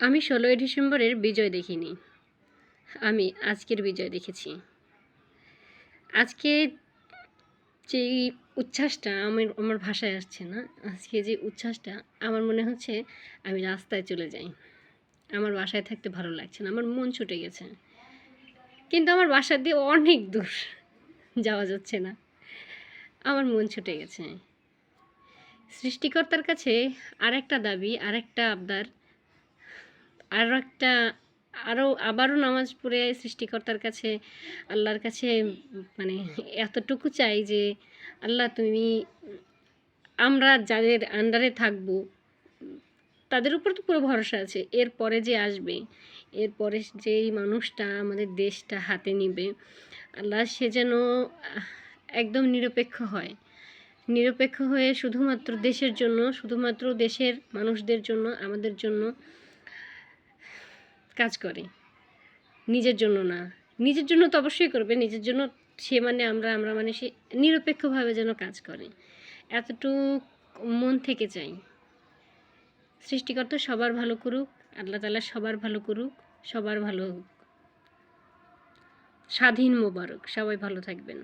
আমি ষোলোই ডিসেম্বরের বিজয় দেখিনি। আমি আজকের বিজয় দেখেছি। আজকে যে উচ্ছ্বাসটা আমার আমার ভাষায় আসছে না, আজকে যে উচ্ছ্বাসটা, আমার মনে হচ্ছে আমি রাস্তায় চলে যাই। আমার বাসায় থাকতে ভালো লাগছে না, আমার মন ছুটে গেছে। কিন্তু আমার বাসা দিয়ে অনেক দূর যাওয়া যাচ্ছে না। আমার মন ছুটে গেছে। সৃষ্টিকর্তার কাছে আর একটা দাবি আর একটা আবদার আরও একটা আরও আবারও নামাজ পড়ে সৃষ্টিকর্তার কাছে, আল্লাহর কাছে মানে এতটুকু চাই যে, আল্লাহ তুমি, আমরা যাদের আন্ডারে থাকব, তাদের উপর তো পুরো ভরসা আছে। এরপরে যে আসবে, এরপরে যেই মানুষটা আমাদের দেশটা হাতে নিবে, আল্লাহ সে যেন একদম নিরপেক্ষ হয়। নিরপেক্ষ হয়ে শুধুমাত্র দেশের জন্য, শুধুমাত্র দেশের মানুষদের জন্য, আমাদের জন্য কাজ করে। নিজের জন্য না। নিজের জন্য তো অবশ্যই করবে, নিজের জন্য সে মানে আমরা আমরা মানে সে নিরপেক্ষভাবে যেন কাজ করে। এতটুকু মন থেকে চাই। সৃষ্টিকর্তা সবার ভালো করুক, আল্লাহ তালা সবার ভালো করুক, সবার ভালো হোক। স্বাধীন মোবারক, সবাই ভালো থাকবেন।